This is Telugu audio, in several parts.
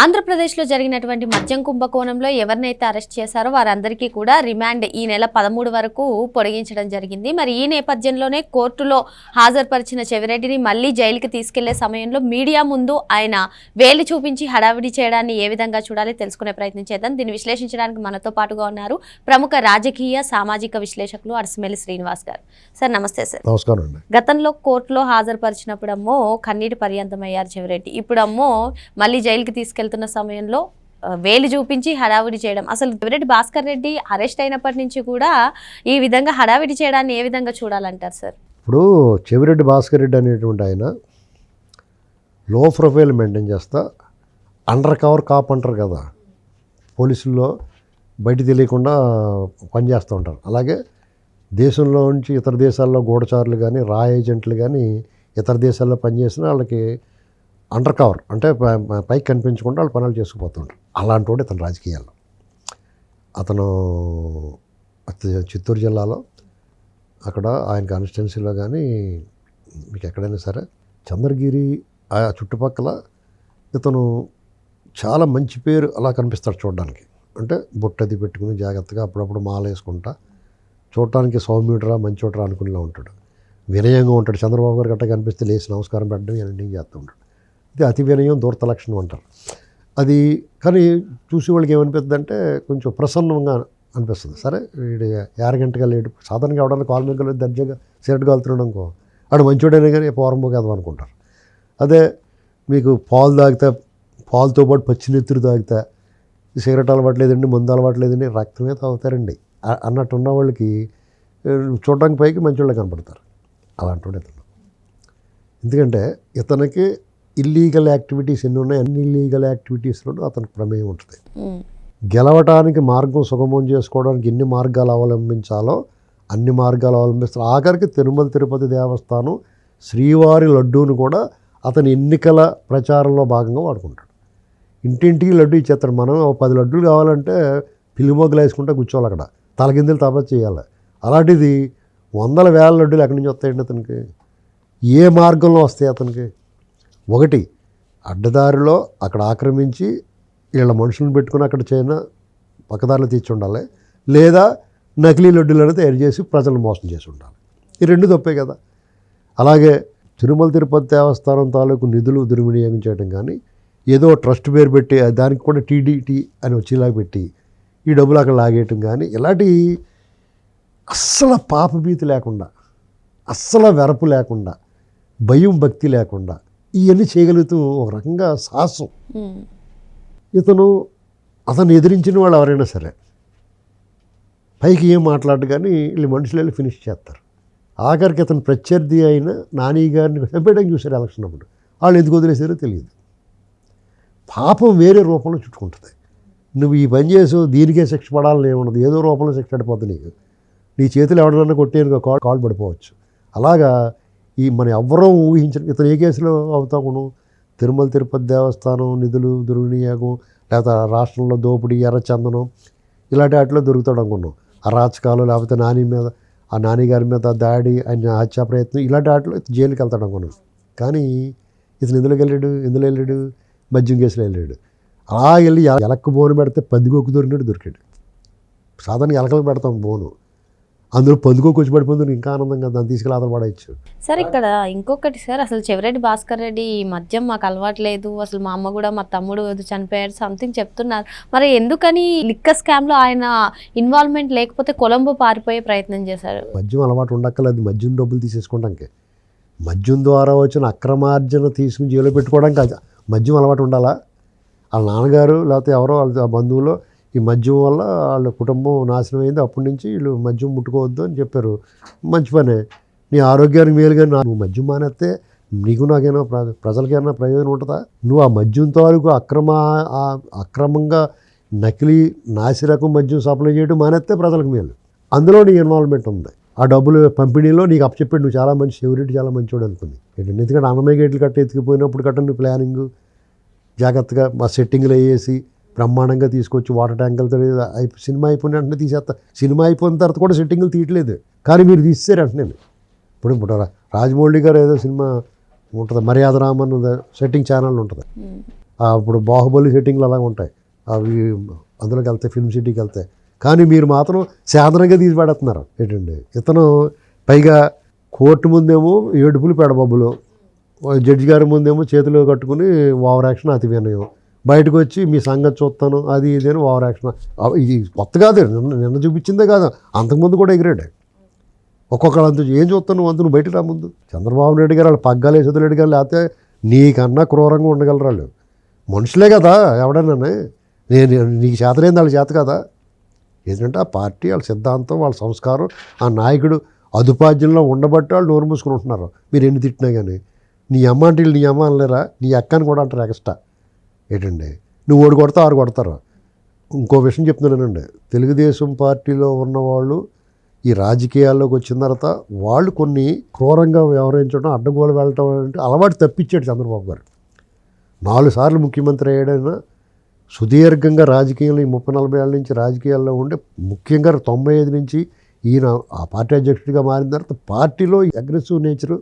ఆంధ్రప్రదేశ్లో జరిగినటువంటి మద్యం కుంభకోణంలో ఎవరినైతే అరెస్ట్ చేశారో వారందరికీ కూడా రిమాండ్ ఈ నెల పదమూడు వరకు పొడిగించడం జరిగింది. మరి ఈ నేపథ్యంలోనే కోర్టులో హాజరుపరిచిన చెవిరెడ్డిని మళ్ళీ జైలుకి తీసుకెళ్ళే సమయంలో మీడియా ముందు ఆయన వేలు చూపించి హడావిడి చేయడాన్ని ఏ విధంగా చూడాలి తెలుసుకునే ప్రయత్నం చేద్దాం. దీన్ని విశ్లేషించడానికి మనతో పాటుగా ఉన్నారు ప్రముఖ రాజకీయ సామాజిక విశ్లేషకులు అరసమెల్లి శ్రీనివాస్ గారు. సార్ నమస్తే సార్. నమస్కారం గతంలో కోర్టులో హాజరుపరిచినప్పుడమ్మో కన్నీటి పర్యంతం అయ్యారు చెవిరెడ్డి. ఇప్పుడమ్మో మళ్ళీ జైలుకి తీసుకెళ్తున్న సమయంలో వేలు చూపించి హడావిడి చేయడం. అసలు చెవిరెడ్డి భాస్కర్ రెడ్డి అరెస్ట్ అయినప్పటి నుంచి కూడా ఈ విధంగా హడావిడి చేయడాన్ని ఏ విధంగా చూడాలంటారు సార్? ఇప్పుడు చెవిరెడ్డి భాస్కర్ రెడ్డి అనేటువంటి ఆయన లో ప్రొఫైల్ మెయింటైన్ చేస్తా అండర్ కవర్ కాప్ అంటారు కదా పోలీసుల్లో బయట తెలియకుండా పనిచేస్తూ ఉంటారు. అలాగే దేశంలో నుంచి ఇతర దేశాల్లో గూఢచారులు కానీ రా ఏజెంట్లు కానీ ఇతర దేశాల్లో పనిచేసిన వాళ్ళకి అండర్ కవర్ అంటే పైకి కనిపించకుండా వాళ్ళు పనులు చేసుకుపోతుంటారు అలాంటి వాడు ఇతను రాజకీయాల్లో. అతను చిత్తూరు జిల్లాలో అక్కడ ఆయన కాన్స్టిట్యున్సీలో కానీ మీకు ఎక్కడైనా సరే చంద్రగిరి ఆ చుట్టుపక్కల ఇతను చాలా మంచి పేరు అలా కనిపిస్తాడు చూడడానికి. అంటే బుట్టది పెట్టుకుని జాగ్రత్తగా అప్పుడప్పుడు మాల వేసుకుంటా చూడటానికి సౌమ్యుడరా మంచోడరా అనుకునేలా ఉంటాడు. వినయంగా ఉంటాడు. చంద్రబాబు గారు గట్ట కనిపిస్తే లేచి నమస్కారం పెట్టడం ఇవన్నీ చేస్తూ ఉంటాడు. ఇది అతి వినయం దూరత లక్షణం అంటారు. అది కానీ చూసి వాళ్ళకి ఏమనిపిస్తుంది అంటే కొంచెం ప్రసన్నంగా అనిపిస్తుంది. సరే వీడు యారగంటగా లేడు. సాధారణంగా ఎవడన్నా కాలు మీద దర్జాగా సిగరెట్ కాలుతున్నాడు అనుకో ఆడు మంచోడైనా కానీ పోరం కదా అనుకుంటారు. అదే మీకు పాలు తాగితే పాలతో పాటు పచ్చినెత్తురు తాగితే సిగరెట్ అలవాటు లేదండి మందు అలవాటు రక్తమే తాగుతారండి. అన్నట్టు ఉన్న వాళ్ళకి చూడడానికి పైకి మంచోళ్ళే కనపడతారు. అలాంటి ఇతను. ఎందుకంటే ఇతనికి ఇల్లీగల్ యాక్టివిటీస్ ఎన్ని ఉన్నాయి అన్ని ఇల్లీగల్ యాక్టివిటీస్లో అతనికి ప్రమేయం ఉంటుంది. ఉమ్, గెలవటానికి మార్గం సుగమం చేసుకోవడానికి ఎన్ని మార్గాలు అవలంబించాలో అన్ని మార్గాలు అవలంబిస్తారు. ఆఖరికి తిరుమల తిరుపతి దేవస్థానం శ్రీవారి లడ్డూను కూడా అతని ఎన్నికల ప్రచారంలో భాగంగా వాడుకుంటాడు. ఇంటింటికి లడ్డు ఇచ్చేస్తాడు. మనం పది లడ్డూలు కావాలంటే పిల్లిమొగ్గలు వేసుకుంటే కూర్చోవాలి అక్కడ. తలకిందులు తపస్సు చేయాలి. అలాంటిది వందల వేల లడ్డూలు ఎక్కడి నుంచి వస్తాయండి అతనికి? ఏ మార్గంలో వస్తాయి అతనికి? ఒకటి అడ్డదారిలో అక్కడ ఆక్రమించి వీళ్ళ మనుషులను పెట్టుకుని అక్కడ చైనా పక్కదారిలో తీర్చి ఉండాలి లేదా నకిలీ లడ్డూలను తయారు చేసి ప్రజలను మోసం చేసి ఉండాలి. ఈ రెండు తప్పే కదా. అలాగే తిరుమల తిరుపతి దేవస్థానం తాలూకు నిధులు దుర్వినియోగం చేయడం కానీ ఏదో ట్రస్ట్ పేరు పెట్టి దానికి కూడా టీడీటీ అని వచ్చేలాగా పెట్టి ఈ డబ్బులు అక్కడ లాగేయటం కానీ ఇలాంటి అస్సలు పాపభీతి లేకుండా అస్సలు వెరపు లేకుండా భయం భక్తి లేకుండా ఇవన్నీ చేయగలుగుతూ ఒక రకంగా సాహసం. ఇతను అతను ఎదిరించిన వాళ్ళు ఎవరైనా సరే పైకి ఏం మాట్లాడు కానీ వీళ్ళు మనుషులు వెళ్ళి ఫినిష్ చేస్తారు. ఆఖరికి అతను ప్రత్యర్థి అయిన నాని గారిని చంపేయడం చూశారు ఎలక్షన్ అప్పుడు. వాళ్ళు ఎందుకు వదిలేసారో తెలియదు. పాపం వేరే రూపంలో చుట్టుకుంటుంది. నువ్వు ఈ పని చేసావు దీనికే శిక్ష పడాలని ఏముండదు. ఏదో రూపంలో శిక్ష పడిపోతుంది నీకు. నీ చేతులు ఎవడన్నా కొట్టేనుకో కాల్ కాల్ పడిపోవచ్చు. అలాగా ఈ మన ఎవ్వరూ ఊహించిన ఇతను ఏ కేసులో అవుతాకును తిరుమల తిరుపతి దేవస్థానం నిధులు దుర్వినియోగం లేకపోతే రాష్ట్రంలో దోపిడీ ఎర్రచందనం ఇలాంటి వాటిలో దొరుకుతాడు అనుకున్నాం అరాచకాలు లేకపోతే నాని మీద ఆ నానిగారి మీద దాడి ఆయన హత్యా ప్రయత్నం ఇలాంటి వాటిలో ఇతను జైలుకి వెళ్తాడు అనుకున్నాం కానీ ఇతను ఎందులోకి వెళ్ళాడు? ఎందులో వెళ్ళాడు? మద్యం కేసులో వెళ్ళాడు. అలా వెళ్ళి ఎలక్కు బోను పెడితే పందికొక్కు దొరికినట్టు దొరికాడు. సాధారణ ఎలకలు పెడతాం బోను. అందులో పందుకోకు వచ్చి పడిపోతుంది ఇంకా ఆనందంగా దాన్ని తీసుకెళ్ళి ఆధార పడవచ్చు సార్ ఇక్కడ ఇంకొకటి సార్ అసలు చెవిరెడ్డి భాస్కర్ రెడ్డి ఈ మద్యం మాకు అలవాట్లేదు అసలు మా అమ్మ కూడా మా తమ్ముడు ఏదో చనిపోయాడు సంథింగ్ చెప్తున్నారు. మరి ఎందుకని లిక్క స్కామ్లో ఆయన ఇన్వాల్వ్మెంట్ లేకపోతే కొలంబో పారిపోయే ప్రయత్నం చేశారు? మద్యం అలవాటు ఉండక్కర్లేదు మద్యం డబ్బులు తీసేసుకోవడానికి. మద్యం ద్వారా వచ్చిన అక్రమార్జన తీసుకుని జైల్లో పెట్టుకోవడానికి మద్యం అలవాటు ఉండాలా? వాళ్ళ నాన్నగారు లేకపోతే ఎవరో వాళ్ళ బంధువులు ఈ మద్యం వల్ల వాళ్ళ కుటుంబం నాశనం అయింది అప్పటి నుంచి వీళ్ళు మద్యం ముట్టుకోవద్దు అని చెప్పారు. మంచి పనే. నీ ఆరోగ్యానికి మేలు కానీ నువ్వు మద్యం మానేస్తే నీకు నాకైనా ప్ర- ప్రజలకైనా ప్రయోజనం ఉంటుందా? నువ్వు ఆ మద్యం తాలూకు అక్రమ అక్రమంగా నకిలీ నాసిరకం మద్యం సప్లై చేయడం మానేస్తే ప్రజలకు మేలు. అందులో నీ ఇన్వాల్వ్మెంట్ ఉంది. ఆ డబ్బులు పంపిణీలో నీకు అప్పచెప్పాడు. నువ్వు చాలా మంచి సెక్యూరిటీ చాలా మంచివాడు అనుకుంది. ఏంటంటే ఎందుకంటే అన్నమయ్య గేట్లు కట్ట ఎత్తుకుపోయినప్పుడు కట్ట నువ్వు ప్లానింగ్ జాగ్రత్తగా మా సెట్టింగ్లు వేసి బ్రహ్మాండంగా తీసుకొచ్చి వాటర్ ట్యాంకులతో సినిమా అయిపోయిన వెంటనే తీసేస్తా సినిమా అయిపోయిన తర్వాత కూడా సెట్టింగ్లు తీయట్లేదు. కానీ మీరు తీసేశారు వెంటనే ఇప్పుడు రాజమౌళి గారు ఏదో సినిమా ఉంటుంది మర్యాద రామన్ సెట్టింగ్ ఛానల్ ఉంటుంది. ఆ, ఇప్పుడు బాహుబలి సెట్టింగ్లు అలాగ ఉంటాయి. అవి అందులోకి వెళ్తాయి ఫిల్మ్ సిటీకి వెళ్తాయి కానీ మీరు మాత్రం సాధారణంగా తీసి పెడుతున్నారు ఏంటండి? ఇతను పైగా కోర్టు ముందేమో ఏడుపులు పెడబొబ్బులు జడ్జి గారి ముందేమో చేతిలో కట్టుకుని ఓవర్ యాక్షన్ అతి వినయం బయటకు వచ్చి మీ సంగతి చూస్తాను అది ఇది అని ఓవర్ యాక్షన్. ఇది కొత్త కాదు నిన్న నిన్న చూపించిందే కాదు. అంతకుముందు కూడా ఎగిరాడు. ఒక్కొక్కరు అంత ఏం చూస్తాను నువ్వు? అంత నువ్వు బయటకు రా ముందు. చంద్రబాబు నాయుడు గారు వాళ్ళు పగ్గాలు వేసేది గారు లేకపోతే నీకన్నా క్రూరంగా ఉండగలరు వాళ్ళు. మనుషులే కదా ఎవడన్నా. నేను నీకు చేతలేంది వాళ్ళ చేత కదా. ఏంటంటే ఆ పార్టీ వాళ్ళ సిద్ధాంతం వాళ్ళ సంస్కారం ఆ నాయకుడు అదుపాధ్యంలో ఉండబట్టి వాళ్ళు నోరు మూసుకుని ఉంటున్నారు. మీరు ఎన్ని తిట్టినా కానీ. నీ అమ్మ అంటే వీళ్ళు నీ అమ్మ అనలేరా? నీ అక్కని కూడా అంటారు ఎక్స్ట్రా. ఏంటండి? నువ్వు ఓడి కొడతా ఆరు కొడతారు. ఇంకో విషయం చెప్తున్నానండి. తెలుగుదేశం పార్టీలో ఉన్నవాళ్ళు ఈ రాజకీయాల్లోకి వచ్చిన తర్వాత వాళ్ళు కొన్ని క్రూరంగా వ్యవహరించడం అడ్డగోలు వెళ్ళటం అంటే అలవాటు తప్పించాడు చంద్రబాబు గారు. నాలుగు సార్లు ముఖ్యమంత్రి అయ్యాడైనా సుదీర్ఘంగా రాజకీయంలో ఈ ముప్పై నలభై ఏళ్ళ నుంచి రాజకీయాల్లో ఉండే ముఖ్యంగా తొంభై ఐదు నుంచి ఈయన ఆ పార్టీ అధ్యక్షుడిగా మారిన తర్వాత పార్టీలో అగ్రెసివ్ నేచరు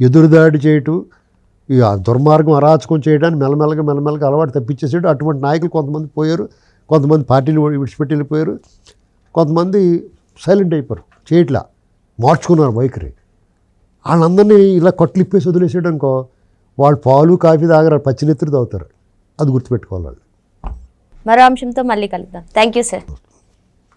ఎదురుదాడి చేయటం ఈ ఆ దుర్మార్గం అరాచకం చేయడానికి మెల్లమెల్లగా మెల్లమెల్లగా అలవాటు తప్పించేసాడు. అటువంటి నాయకులు కొంతమంది పోయారు. కొంతమంది పార్టీలు విడిచిపెట్టి వెళ్ళిపోయారు కొంతమంది సైలెంట్ అయిపోయారు. చేయట్లా. మార్చుకున్నారు వైఖరి. వాళ్ళందరినీ ఇలా కొట్లిప్పేసి వదిలేసాడు అనుకో వాళ్ళు పాలు కాఫీ తాగరు పచ్చినెత్తురు తాగుతారు. అది గుర్తుపెట్టుకోవాలి వాళ్ళు. మరో అంశంతో మళ్ళీ కలుద్దాం. Thank you sir